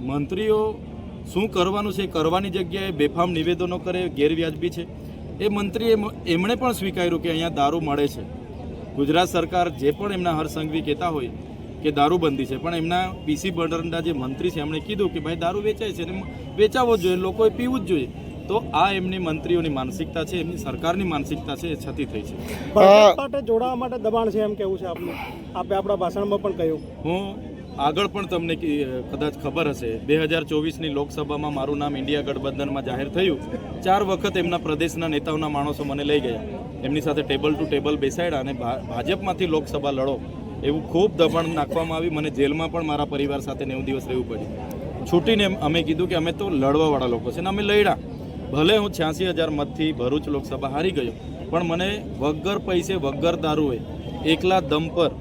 મંત્રીઓ શું કરવાનું છે એ કરવાની જગ્યાએ બેફામ નિવેદનો કરે ગેરવ્યાજબી છે એ મંત્રીએ એમણે પણ સ્વીકાર્યું કે અહીંયા દારૂ મળે છે. ગુજરાત સરકાર જે પણ એમના હરસંઘવી કહેતા હોય કે દારૂબંધી છે પણ એમના પીસી બરંડા જે મંત્રી છે એમણે કીધું કે ભાઈ દારૂ વેચાય છે અને વેચાવો જ જોઈએ લોકોએ પીવું જ જોઈએ. તો આ એમની મંત્રીઓની માનસિકતા છે એમની સરકારની માનસિકતા છે એ છતી થઈ છે. જોડાવા માટે દબાણ છે એમ કેવું છે આપનું? આપે આપણા ભાષણમાં પણ કહ્યું. હું આગળ પણ તમને કદાચ ખબર હશે, બે હજાર ચોવીસની લોકસભામાં મારું નામ ઇન્ડિયા ગઠબંધનમાં જાહેર થયું. ચાર વખત એમના પ્રદેશના નેતાઓના માણસો મને લઈ ગયા. એમની સાથે ટેબલ ટુ ટેબલ બેસાડ્યા અને ભાજપમાંથી લોકસભા લડો એવું ખૂબ દબાણ નાખવામાં આવી. મને જેલમાં પણ મારા પરિવાર સાથે નેવું દિવસ રહેવું પડ્યું. છૂટીને અમે કીધું કે અમે તો લડવાવાળા લોકો છે ને અમે લડ્યા. ભલે હું છ્યાસી હજાર મતથી ભરૂચ લોકસભા હારી ગયો, પણ મને વગર પૈસે વગર દારૂએ એકલા દમ પર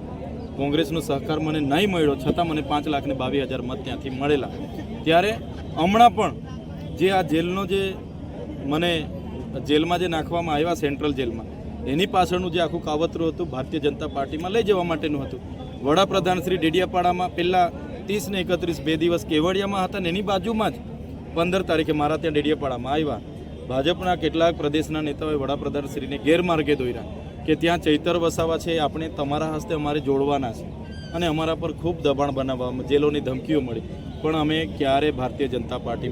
કોંગ્રેસનો સહકાર મને નહીં મળ્યો, છતાં મને પાંચ લાખને બાવીસ હજાર મત ત્યાંથી મળેલા. ત્યારે હમણાં પણ જે આ જેલનો જે મને જેલમાં જે નાખવામાં આવ્યા, સેન્ટ્રલ જેલમાં, એની પાછળનું જે આખું કાવતરું હતું, ભારતીય જનતા પાર્ટીમાં લઈ જવા માટેનું હતું. વડાપ્રધાન શ્રી ડેડિયાપાડામાં પહેલાં ત્રીસ ને એકત્રીસ બે દિવસ કેવડિયામાં હતા ને એની બાજુમાં જ પંદર તારીખે મારા ત્યાં ડેડિયાપાડામાં આવ્યા. ભાજપના કેટલાક પ્રદેશના નેતાઓએ વડાપ્રધાન શ્રીને ગેરમાર્ગે દોર્યા. કે ત્યાં ચૈતર વસાવા છે, આપણે તમારા હસ્તે અમારે જોડવાના છે. અને અમારા પર ખૂબ દબાણ બનાવવામાં, જેલોની ધમકીઓ મળી. પણ અમે ક્યારે ભારતીય જનતા પાર્ટીમાં